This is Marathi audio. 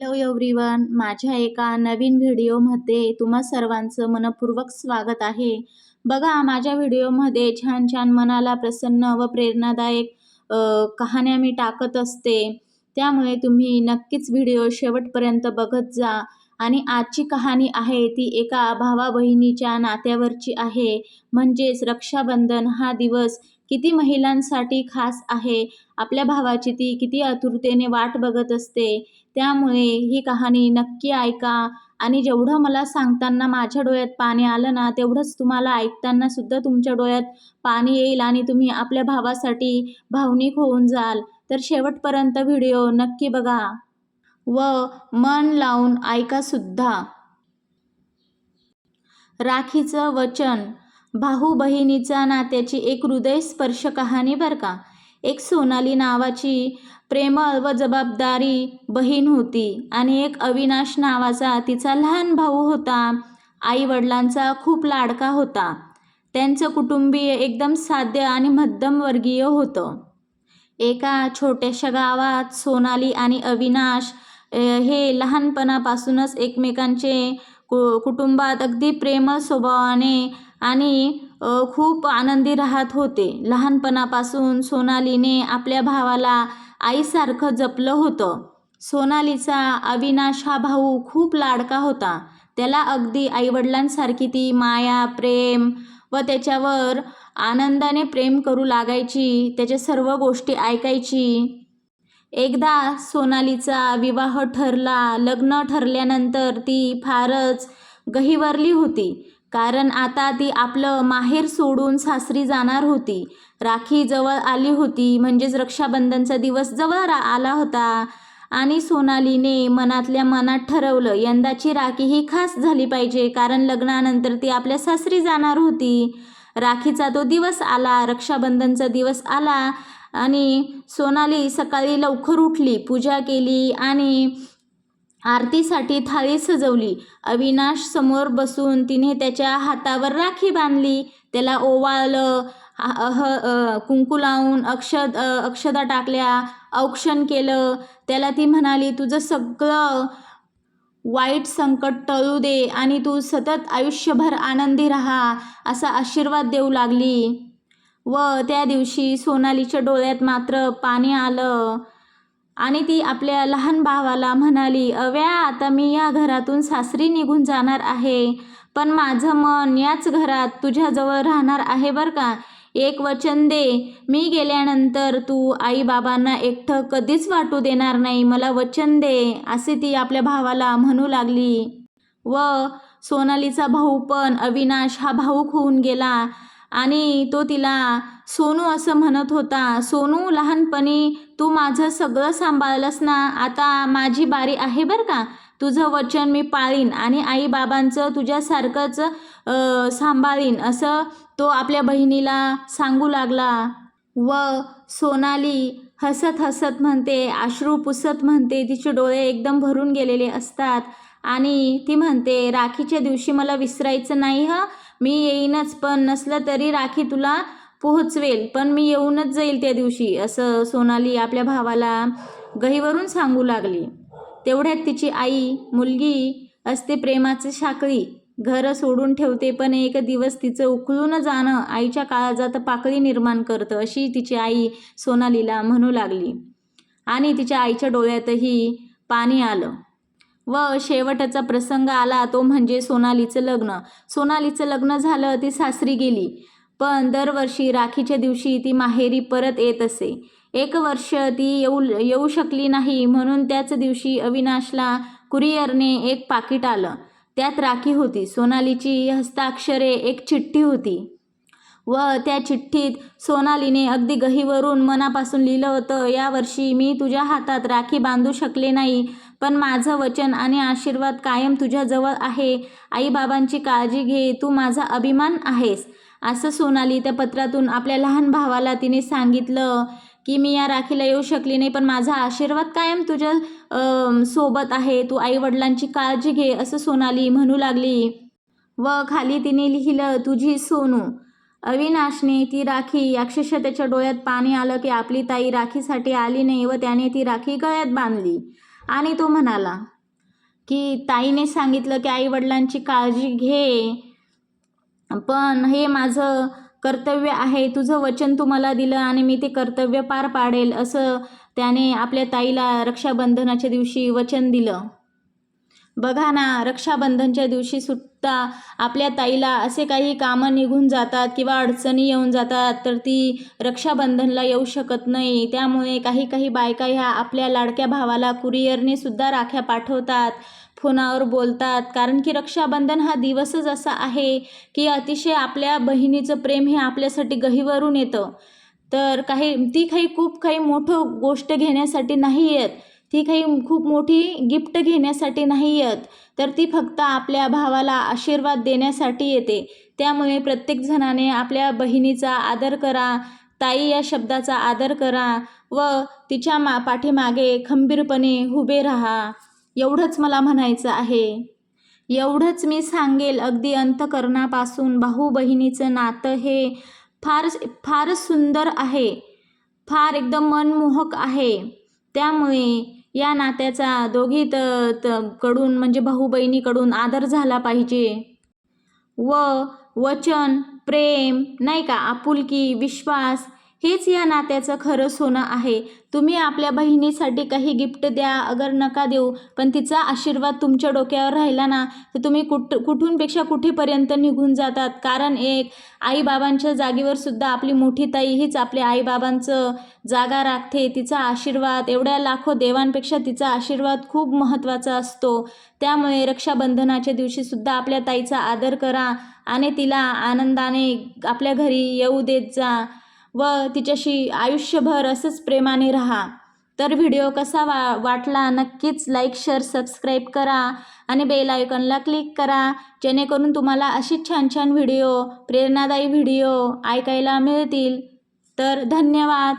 हॅलो एव्हरीवन माझ्या एका नवीन व्हिडिओमध्ये तुम्हा सर्वांचं मनपूर्वक स्वागत आहे. बघा माझ्या व्हिडिओमध्ये छान छान मनाला प्रसन्न व प्रेरणादायक कहाण्या मी टाकत असते. त्यामुळे तुम्ही नक्कीच व्हिडिओ शेवटपर्यंत बघत जा. आणि आजची कहाणी आहे ती एका भावा बहिणीच्या नात्यावरची आहे. म्हणजेच रक्षाबंधन हा दिवस किती महिलांसाठी खास आहे? आपल्या भावाची ती किती आतुरतेने वाट बघत असते. त्यामुळे ही कहाणी नक्की ऐका. आणि जेवढं मला सांगताना माझ्या डोळ्यात पाणी आलं ना तेवढंच तुम्हाला ऐकताना सुद्धा तुमच्या डोळ्यात पाणी येईल आणि तुम्ही आपल्या भावासाठी भावनिक होऊन जाल. तर शेवटपर्यंत व्हिडिओ नक्की बघा. व मन लावून ऐका सुद्धा. राखीचं वचन. भाऊ बहिणीचा नात्याची एक हृदयस्पर्श कहाणी बरं का. एक सोनाली नावाची प्रेमळ व जबाबदारी बहीण होती आणि एक अविनाश नावाचा तिचा लहान भाऊ होता. आई वडिलांचा खूप लाडका होता. त्यांचं कुटुंबीय एकदम साध्य आणि मध्यमवर्गीय होतं. एका छोट्याशा गावात सोनाली आणि अविनाश हे लहानपणापासूनच एकमेकांचे कु कुटुंबात अगदी प्रेमळ स्वभावाने आणि खूप आनंदी राहत होते. लहानपणापासून सोनालीने आपल्या भावाला आईसारखं जपलं होतं. सोनालीचा अविनाश हा भाऊ खूप लाडका होता. त्याला अगदी आईवडिलांसारखी ती माया प्रेम व त्याच्यावर आनंदाने प्रेम करू लागायची त्याच्या सर्व गोष्टी ऐकायची. एकदा सोनालीचा विवाह ठरला लग्न ठरल्यानंतर ती फारच गहिवरली होती. कारण आता ती आपलं माहेर सोडून सासरी जाणार होती. राखी जवळ आली होती म्हणजेच रक्षाबंधनचा दिवस जवळ रा आला होता. आणि सोनालीने मनातल्या मनात ठरवलं यंदाची राखी ही खास झाली पाहिजे कारण लग्नानंतर ती आपल्या सासरी जाणार होती. राखीचा तो दिवस आला रक्षाबंधनचा दिवस आला. आणि सोनाली सकाळी लवकर उठली पूजा केली आणि आरतीसाठी थाळी सजवली. अविनाश समोर बसून तिने त्याच्या हातावर राखी बांधली. त्याला ओवाळलं अह कुंकू लावून अक्षद अक्षदा टाकल्या औक्षण केलं. त्याला ती म्हणाली तुझं सगळं वाईट संकट टळू दे आणि तू सतत आयुष्यभर आनंदी राहा असा आशीर्वाद देऊ लागली. व त्या दिवशी सोनालीच्या डोळ्यात मात्र पाणी आलं. आणि ती आपल्या लहान भावाला म्हणाली अव्या आता मी या घरातून सासरी निघून जाणार आहे. पण माझं मन याच घरात तुझ्याजवळ राहणार आहे बरं का? एक वचन दे. मी गेल्यानंतर तू आई बाबांना एकटं कधीच वाटू देणार नाही. मला वचन दे असे ती आपल्या भावाला म्हणू लागली. व सोनालीचा भाऊ पण अविनाश हा भाऊक होऊन गेला. आणि तो तिला सोनू असं म्हणत होता सोनू लहानपणी तू माझं सगळं सांभाळलंस ना? आता माझी बारी आहे बरं का? तुझं वचन मी पाळीन आणि आईबाबांचं तुझ्यासारखंच सांभाळीन असं तो आपल्या बहिणीला सांगू लागला. व सोनाली हसत हसत म्हणते अश्रू पुसत म्हणते तिचे डोळे एकदम भरून गेलेले असतात. आणि ती म्हणते राखीच्या दिवशी मला विसरायचं नाही हं? मी येईनच पण नसलं तरी राखी तुला पोहोचवेल पण मी येऊनच जाईल त्या दिवशी असं सोनाली आपल्या भावाला गहीवरून सांगू लागली. तेवढ्यात तिची आई मुलगी असते प्रेमाचे साखळी घर सोडून ठेवते पण एक दिवस तिचं उकळून जाणं आईच्या काळजात पाकळी निर्माण करतं अशी तिची आई सोनालीला म्हणू लागली. आणि तिच्या आईच्या डोळ्यातही पाणी आलं. व शेवटचा प्रसंग आला तो म्हणजे सोनालीचं लग्न. सोनालीचं लग्न झालं ती सासरी गेली. पण दरवर्षी राखीच्या दिवशी ती माहेरी परत येत असे. एक वर्ष ती येऊ येऊ शकली नाही म्हणून त्याच दिवशी अविनाशला कुरिअरने एक पाकिट आलं. त्यात राखी होती. सोनालीची हस्ताक्षरे एक चिठ्ठी होती. व त्या चिठ्ठीत सोनालीने अगदी गहीवरून मनापासून लिहिलं होतं यावर्षी मी तुझ्या हातात राखी बांधू शकले नाही पण माझं वचन आणि आशीर्वाद कायम तुझ्याजवळ आहे. आईबाबांची काळजी घे तू माझा अभिमान आहेस. असं सोनाली त्या पत्रातून आपल्या लहान भावाला तिने सांगितलं की मी या राखीला येऊ शकली नाही पण माझा आशीर्वाद कायम तुझ्या सोबत आहे. तू आईवडिलांची काळजी घे असं सोनाली म्हणू लागली. व खाली तिने लिहिलं तुझी सोनू. अविनाशने ती राखी. अक्षरशः त्याच्या डोळ्यात पाणी आलं की आपली ताई राखीसाठी आली नाही व त्याने ती राखी गळ्यात बांधली. आणि तो म्हणाला की ताईने सांगितलं की आईवडिलांची काळजी घे पण हे माझं कर्तव्य आहे तुझं वचन तू मला दिलं आणि मी ते कर्तव्य पार पाडेल असं त्याने आपल्या ताईला रक्षाबंधनाच्या दिवशी वचन दिलं. बघा ना रक्षाबंधनच्या दिवशी सुद्धा आपल्या ताईला असे काही कामं निघून जातात किंवा अडचणी येऊन जातात तर ती रक्षाबंधनला येऊ शकत नाही. त्यामुळे काही काही बायका ह्या आपल्या लाडक्या भावाला कुरिअरने सुद्धा राख्या पाठवतात फोनावर बोलतात. कारण की रक्षाबंधन हा दिवसच असा आहे की अतिशय आपल्या बहिणीचं प्रेम हे आपल्यासाठी गहीवरून येतं. तर काही ती काही खूप काही मोठं गोष्ट घेण्यासाठी नाही येत. ती काही खूप मोठी गिफ्ट घेण्यासाठी नाही येत. तर ती फक्त आपल्या भावाला आशीर्वाद देण्यासाठी येते. त्यामुळे प्रत्येक जणाने आपल्या बहिणीचा आदर करा ताई या शब्दाचा आदर करा व तिच्या मा पाठीमागे खंबीरपणे उभे राहा. एवढंच मला म्हणायचं आहे. एवढंच मी सांगेल अगदी अंतकरणापासून भाऊ बहिणीचं नातं हे फार फारच सुंदर आहे. फार एकदम मनमोहक आहे. त्यामुळे या नात्याचा दोघी त त कडून म्हणजे भाऊ बहिणीकडून आदर झाला पाहिजे. व वचन प्रेम नाही का? आपुलकी विश्वास हेच या नात्याचं खरं सोनं आहे. तुम्ही आपल्या बहिणीसाठी काही गिफ्ट द्या अगर नका देऊ पण तिचा आशीर्वाद तुमच्या डोक्यावर राहिला ना तर तुम्ही कुठ कुठूनपेक्षा कुठेपर्यंत निघून जातात? कारण एक आईबाबांच्या जागेवर सुद्धा आपली मोठी ताई हीच आपल्या आईबाबांचं जागा राखते. तिचा आशीर्वाद एवढ्या लाखो देवांपेक्षा तिचा आशीर्वाद खूप महत्त्वाचा असतो. त्यामुळे रक्षाबंधनाच्या दिवशीसुद्धा आपल्या ताईचा आदर करा आणि तिला आनंदाने आपल्या घरी येऊ देत जा. व तिच्याशी आयुष्यभर असंच प्रेमाने राहा. तर व्हिडिओ कसा वा वाटला नक्कीच लाईक शेअर सबस्क्राईब करा आणि बेल आयकॉनला क्लिक करा. जेणेकरून तुम्हाला अशीच छान छान व्हिडिओ प्रेरणादायी व्हिडिओ ऐकायला मिळतील. तर धन्यवाद.